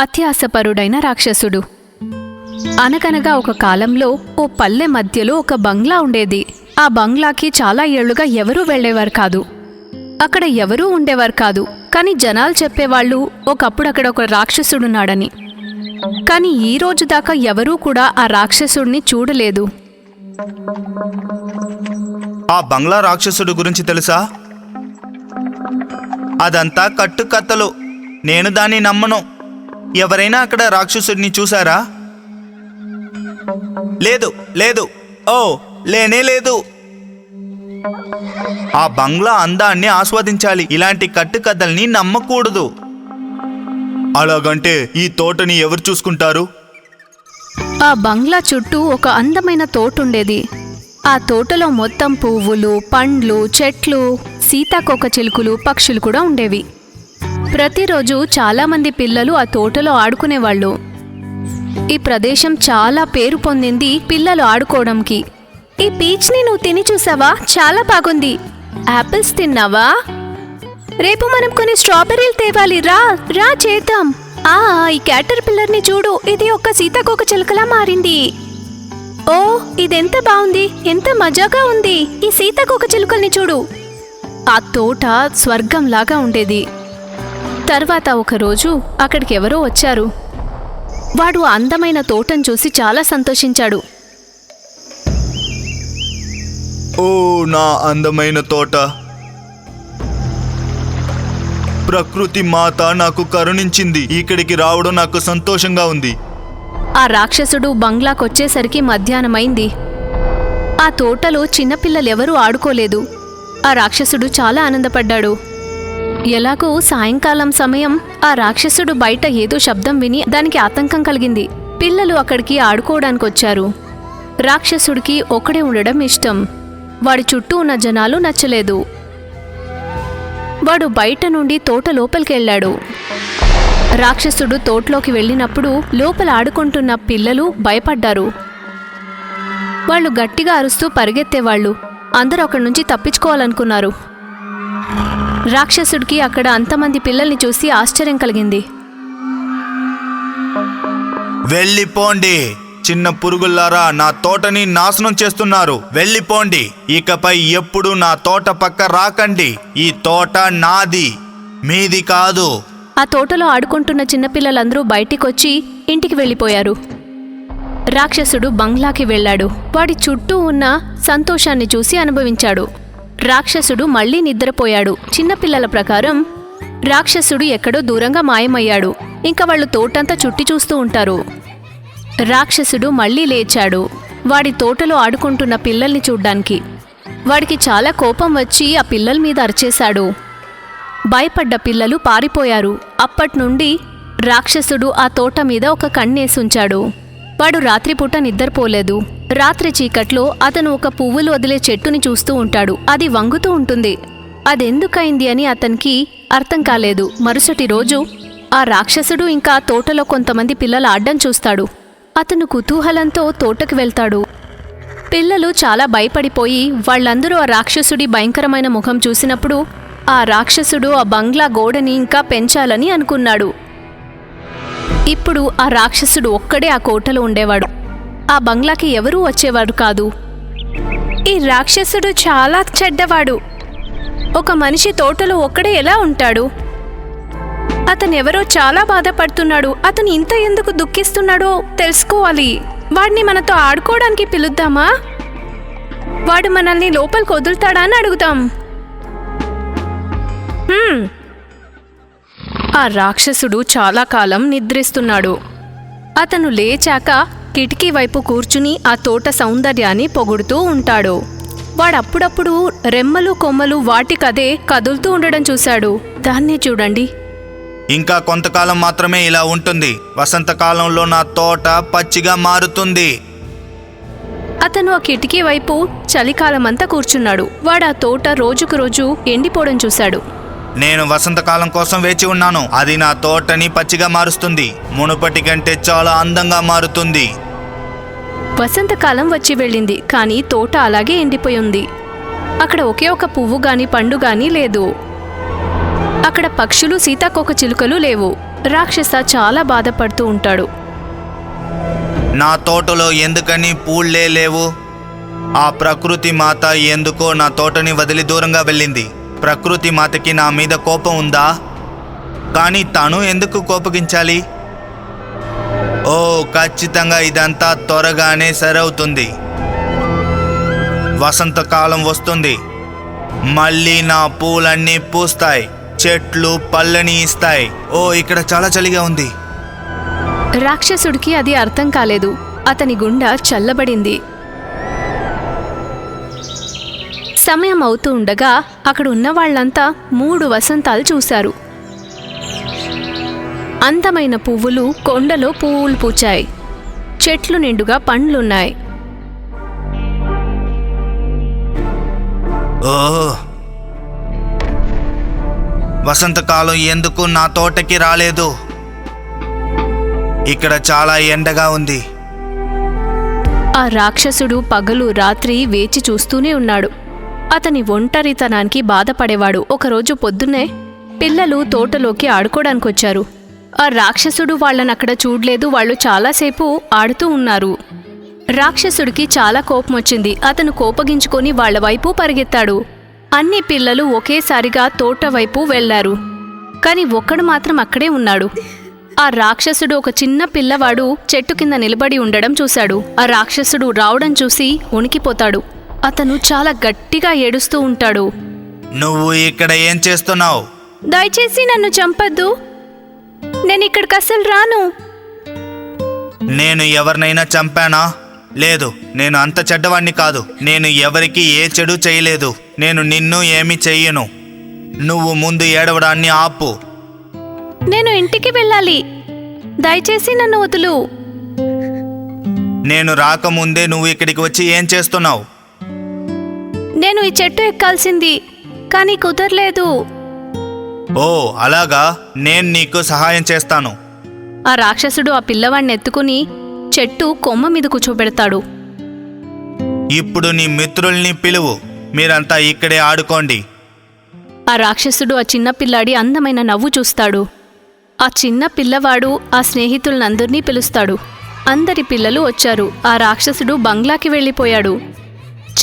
అత్యాసపరుడైన రాక్షసుడు. అనగనగా ఒక కాలంలో ఓ పల్లె మధ్యలో ఒక బంగ్లా ఉండేది. ఆ బంగ్లాకి చాలా ఏళ్ళుగా ఎవరూ వెళ్ళేవారు కాదు. అక్కడ ఎవరూ ఉండేవారు కాదు. కానీ జనాలు చెప్పేవాళ్ళు ఒకప్పుడు అక్కడ ఒక రాక్షసుడున్నాడని. కానీ ఈ రోజు దాకా ఎవరూ కూడా ఆ రాక్షసుడిని చూడలేదు. ఆ బంగ్లా రాక్షసుడు గురించి తెలుసా? అదంతా కట్టుకత్తలు నేను దాన్ని నమ్మను. ఎవరైనా అక్కడ రాక్షసుడిని చూసారా లేదు లేదు. ఓ లేనే లేదు. ఆ బంగ్లా అందాన్ని ఆస్వాదించాలి. ఇలాంటి కట్టుకథల్ని నమ్మకూడదు. అలాగంటే ఈ తోటని ఎవరు చూసుకుంటారు? ఆ బంగ్లా చుట్టూ ఒక అందమైన తోటుండేది. ఆ తోటలో మొత్తం పువ్వులు పండ్లు చెట్లు సీతాకోక చిలుకలు పక్షులు కూడా ఉండేవి. ప్రతిరోజు చాలామంది పిల్లలు ఆ తోటలో ఆడుకునేవాళ్ళు. ఈ ప్రదేశం చాలా పేరు పొందింది పిల్లలు ఆడుకోవడంకి. ఈ పీచ్ని నువ్వు తిని చూసావా? చాలా బాగుంది. యాపిల్స్ తిన్నావా? రేపు మనం కొన్ని స్ట్రాబెర్రీలు తేవాలి. రా రా చేద్దాం. ఆ ఈ క్యాటర్ పిల్లర్ని చూడు. ఇది ఒక సీతాకోక చిలుకలా మారింది. ఓ ఇదెంత బాగుంది. ఎంత మజాగా ఉంది. ఈ సీతాకోక చిలుకల్ని చూడు. ఆ తోట స్వర్గంలాగా ఉండేది. తర్వాత ఒకరోజు అక్కడికి ఎవరో వచ్చారు. వాడు అందమైన తోటను చూసి చాలా సంతోషించాడు. ఓ నా అందమైన తోట. ప్రకృతి మాత నాకు కరుణించింది. ఇక్కడికి రావడం నాకు సంతోషంగా ఉంది. ఆ రాక్షసుడు బంగ్లాకొచ్చేసరికి మధ్యాహ్నమైంది. ఆ తోటలో చిన్నపిల్లలెవరూ ఆడుకోలేదు. ఆ రాక్షసుడు చాలా ఆనందపడ్డాడు. ఎలాగో సాయంకాలం సమయం ఆ రాక్షసుడు బయట ఏదో శబ్దం విని దానికి ఆతంకం కలిగింది. పిల్లలు అక్కడికి ఆడుకోవడానికి వచ్చారు రాక్షసుడికి ఒక్కడే ఉండడం ఇష్టం. వాడి చుట్టూ ఉన్న జనాలు నచ్చలేదు. వాడు బయట నుండి తోట లోపలికెళ్ళాడు రాక్షసుడు తోటలోకి వెళ్ళినప్పుడు లోపల ఆడుకుంటున్న పిల్లలు భయపడ్డారు. వాళ్ళు గట్టిగా అరుస్తూ పరిగెత్తేవాళ్ళు. అందరూ అక్కడి నుంచి తప్పించుకోవాలనుకున్నారు. రాక్షసుడికి అక్కడ అంతమంది పిల్లల్ని చూసి ఆశ్చర్యం కలిగింది. వెళ్ళిపోండి. చిన్న పురుగుల్లారా నా తోటని నాశనం చేస్తున్నారు. వెళ్ళిపోండి. ఇకపై ఎప్పుడు నా తోట పక్క రాకండి. ఈ తోట నాది. మీది కాదు. ఆ తోటలో ఆడుకుంటున్న చిన్నపిల్లలందరూ బయటికొచ్చి ఇంటికి వెళ్ళిపోయారు. రాక్షసుడు బంగ్లాకి వెళ్ళాడు. వాడి చుట్టూ ఉన్న సంతోషాన్ని చూసి అనుభవించాడు. రాక్షసుడు మళ్ళీ నిద్రపోయాడు. చిన్నపిల్లల ప్రకారం రాక్షసుడు ఎక్కడో దూరంగా మాయమయ్యాడు. ఇంకా వాళ్ళు తోటంతా చుట్టి చూస్తూ ఉంటారు. రాక్షసుడు మళ్ళీ లేచాడు. వాడి తోటలో ఆడుకుంటున్న పిల్లల్ని చూడ్డానికి. వాడికి చాలా కోపం వచ్చి ఆ పిల్లల మీద అరిచేశాడు. భయపడ్డ పిల్లలు పారిపోయారు. అప్పట్నుండి రాక్షసుడు ఆ తోట మీద ఒక కన్నేసుంచాడు వాడు రాత్రిపూట నిద్రపోలేదు. రాత్రి చీకట్లో అతను ఒక పువ్వులు వదిలే చెట్టుని చూస్తూ ఉంటాడు. అది వంగుతూ ఉంటుంది. అదెందుకైంది అని అతనికి అర్థం కాలేదు. మరుసటి రోజు ఆ రాక్షసుడు ఇంకా తోటలో కొంతమంది పిల్లలు ఆడ్డం చూస్తాడు. అతను కుతూహలంతో తోటకు వెళ్తాడు. పిల్లలు చాలా భయపడిపోయి వాళ్ళందరూ ఆ రాక్షసుడి భయంకరమైన ముఖం చూసినప్పుడు ఆ రాక్షసుడు ఆ బంగ్లా గోడని ఇంకా పెంచాలని అనుకున్నాడు. ఇప్పుడు ఆ రాక్షసుడు ఒక్కడే ఆ కోటలో ఉండేవాడు. ఆ బంగ్లాకి ఎవరూ వచ్చేవాడు కాదు. ఈ రాక్షసుడు చాలా చెడ్డవాడు. ఒక మనిషి తోటలో ఒక్కడే ఎలా ఉంటాడు? అతను ఎవరో చాలా బాధపడుతున్నాడు. అతను ఇంత ఎందుకు దుఃఖిస్తున్నాడో తెలుసుకోవాలి. వాడిని మనతో ఆడుకోవడానికి పిలుద్దామా? వాడు మనల్ని లోపలికి వదులుతాడా అని అడుగుదాం ఆ రాక్షసుడు చాలా కాలం నిద్రిస్తున్నాడు. అతను లేచాక కిటికీ వైపు కూర్చుని ఆ తోట సౌందర్యాన్ని పొగుడుతూ ఉంటాడు. వాడప్పుడప్పుడు రెమ్మలు కొమ్మలు వాటికదే కదులుతూ ఉండడం చూశాడు. దాన్నే చూడండి. ఇంకా కొంతకాలం మాత్రమే ఇలా ఉంటుంది. వసంతకాలంలో నా తోట పచ్చిగా మారుతుంది. అతను ఆ కిటికీ వైపు చలికాలమంతా కూర్చున్నాడు. వాడు ఆ తోట రోజుకు రోజు ఎండిపోవడం చూశాడు. నేను వసంతకాలం కోసం వేచి ఉన్నాను. అది నా తోటని పచ్చిగా మారుస్తుంది. మునుపటి కంటే చాలా అందంగా మారుతుంది. వసంతకాలం వచ్చి వెళ్ళింది కానీ తోట అలాగే ఎండిపోయి ఉంది అక్కడ ఒకే ఒక పువ్వు గాని పండు గాని లేదు. అక్కడ పక్షులు సీతాకోక చిలుకలు లేవు. రాక్షస చాలా బాధపడుతూ ఉంటాడు. నా తోటలో ఎందుకని పూళ్ళే లేవు? ఆ ప్రకృతి మాత ఎందుకో నా తోటని వదిలి దూరంగా వెళ్ళింది. ప్రకృతి మాతకి నా మీద కోపం ఉందా? కానీ తను ఎందుకు కోపగించాలి? ఓ ఖచ్చితంగా ఇదంతా త్వరగానే సరవుతుంది. వసంతకాలం వస్తుంది. మళ్ళీ నా పూలన్నీ పూస్తాయి. చెట్లు పళ్ళని ఇస్తాయి. ఓ ఇక్కడ చాలా చలిగా ఉంది. రాక్షసుడికి అది అర్థం కాలేదు. అతని గుండె చల్లబడింది. సమయం అవుతూ ఉండగా అక్కడ ఉన్న వాళ్ళంతా మూడు వసంతాలు చూశారు. అందమైన పువ్వులు కొండలో పువ్వులు పూచాయి. చెట్లు నిండుగా పండ్లున్నాయి. వసంతకాలం ఎందుకు నా తోటకి రాలేదు? ఇక్కడ చాలా ఎండగా ఉంది. ఆ రాక్షసుడు పగలు రాత్రి వేచి చూస్తూనే ఉన్నాడు. అతని ఒంటరితనానికి బాధపడేవాడు. ఒకరోజు పొద్దున్నే పిల్లలు తోటలోకి ఆడుకోవడానికొచ్చారు ఆ రాక్షసుడు వాళ్ళని అక్కడ చూడలేదు. వాళ్ళు చాలాసేపు ఆడుతూ ఉన్నారు. రాక్షసుడికి చాలా కోపం వచ్చింది అతను కోపగించుకొని వాళ్ళ వైపు పరిగెత్తాడు. అన్ని పిల్లలు ఒకేసారిగా తోట వైపు వెళ్ళారు కాని ఒక్కడు మాత్రం అక్కడే ఉన్నాడు. ఆ రాక్షసుడు ఒక చిన్న పిల్లవాడు చెట్టు కింద నిలబడి ఉండడం చూశాడు. ఆ రాక్షసుడు రావడం చూసి ఉనికిపోతాడు అతను చాలా గట్టిగా ఏడుస్తూ ఉంటాడు. నువ్వు ఇక్కడ ఏం చేస్తున్నావు? దయచేసి నన్ను చంపద్దు. నేను ఇక్కడికి అస్సలు రాను. నేను ఎవరినైనా చంపానా? లేదు నేను అంత చెడ్డవాణ్ణి కాదు. నేను ఎవరికి ఏ చెడు చేయలేదు. నేను నిన్ను ఏమి చెయ్యను. నువ్వు ముందు ఏడవడాన్ని ఆపు. నేను ఇంటికి వెళ్ళాలి. దయచేసి నన్ను వదులు. నేను రాకముందే నువ్వు ఇక్కడికి వచ్చి ఏం చేస్తున్నావు? నేను ఈ చెట్టు ఎక్కాల్సింది కానీ కుదరలేదు. ఓ అలాగా. నేను నీకు సహాయం చేస్తాను. ఆ రాక్షసుడు ఆ పిల్లవాడిని ఎత్తుకుని చెట్టు కొమ్మ మీద కూర్చోబెడతాడు. ఇప్పుడు నీ మిత్రుల్ని పిలువు. మీరంతా ఇక్కడే ఆడుకోండి. ఆ రాక్షసుడు ఆ చిన్న పిల్లాడి అందమైన నవ్వు చూస్తాడు. ఆ చిన్న పిల్లవాడు ఆ స్నేహితులనందరినీ పిలుస్తాడు. అందరి పిల్లలు వచ్చారు. ఆ రాక్షసుడు బంగ్లాకి వెళ్ళిపోయాడు.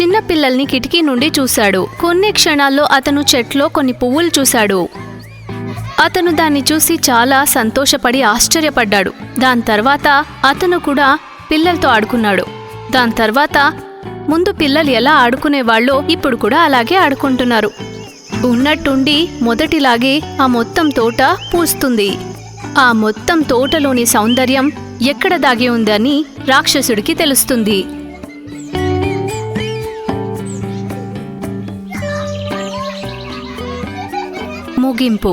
చిన్న పిల్లల్ని కిటికీ నుండి చూశాడు. కొన్ని క్షణాల్లో అతను చెట్లో కొన్ని పువ్వులు చూశాడు. అతను దాన్ని చూసి చాలా సంతోషపడి ఆశ్చర్యపడ్డాడు. దాని తర్వాత అతను కూడా పిల్లలతో ఆడుకున్నాడు. దాని తర్వాత ముందు పిల్లలు ఎలా ఆడుకునేవాళ్ళో ఇప్పుడు కూడా అలాగే ఆడుకుంటున్నారు. ఉన్నట్టుండి మొదటిలాగే ఆ మొత్తం తోట పూస్తుంది. ఆ మొత్తం తోటలోని సౌందర్యం ఎక్కడ దాగి ఉందని రాక్షసుడికి తెలుస్తుంది. ಮುగింಪು